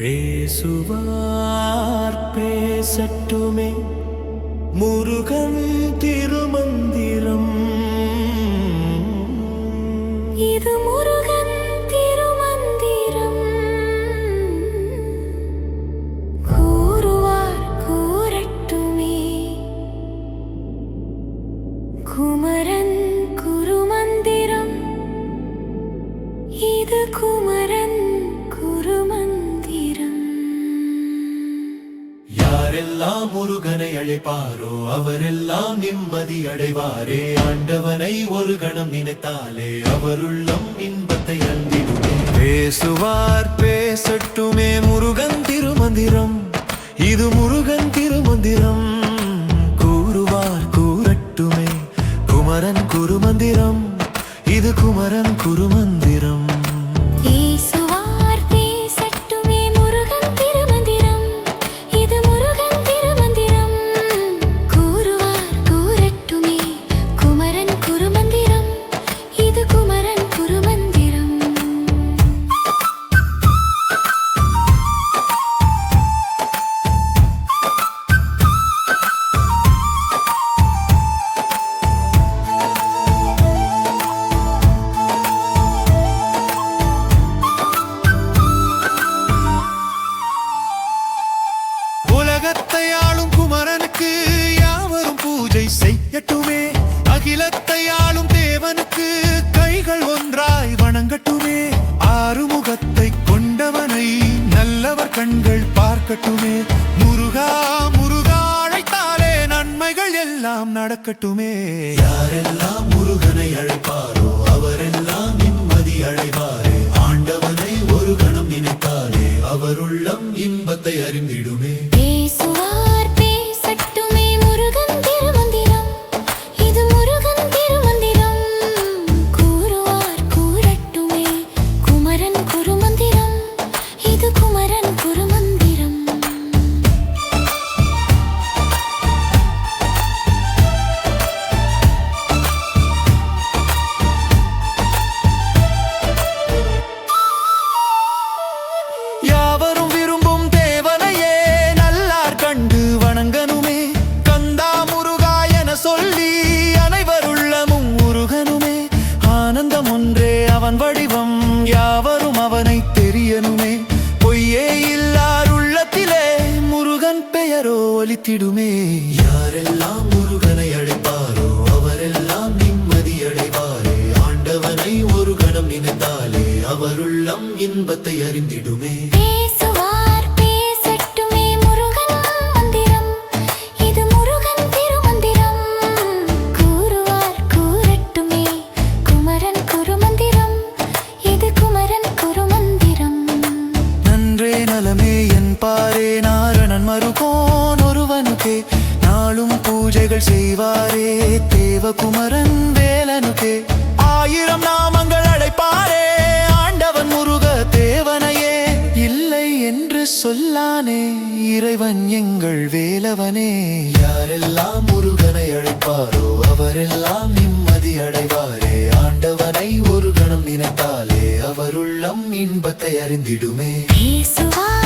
பேசுவார் பேசட்டுமே. முருகன் திருமந்தி யாரெல்லாம் முருகனை அழைப்பாரோ அவரெல்லாம் நிம்மதி அடைவாரே. ஆண்டவனை ஒரு கணம் நினைத்தாலே அவருள்ளம் இன்பத்தை அந்திடுமே பேசுவார் பேசட்டுமே முருகன் திருமந்திரம். இது முருகன் திருமந்திரம். கூறுவார் கூறட்டுமே. குமரன் குருமந்திரம். இது குமரன் குருமந்திரம். எல்லாம் நடக்கட்டுமே. யாரெல்லாம் முருகனை அழைப்பாரோ அவரெல்லாம் நிம்மதி அழைவாரே ஆண்டவனை ஒரு கணம் நினைத்தாரே அவருள்ளம் இன்பத்தை அறிந்திடுமே. ஒலித்திடுமே யாரெல்லாம் முருகனை அழைப்பாரோ அவரெல்லாம் நிம்மதி அடைவாரே. ஆண்டவனை ஒரு கணம் நினைத்தாலே அவருள்ளம் இன்பத்தை அறிந்திடுமே. பேசுவார் பேசட்டுமே முருகன் பூஜைகள் செய்வாரே தேவகுமரன் வேலனுக்கே. ஆயிரம் நாமங்கள் அழைப்பாரே ஆண்டவன் முருக தேவனையே. இல்லை என்று சொல்லானே இறைவன் எங்கள் வேலவனே. யாரெல்லாம் முருகனை அழைப்பாரோ அவரெல்லாம் நிம்மதி அடைவாரே. ஆண்டவனை ஒரு கணம் நினைத்தாலே அவருள்ளம் இன்பத்தை அறிந்திடுமே. பேசுவார்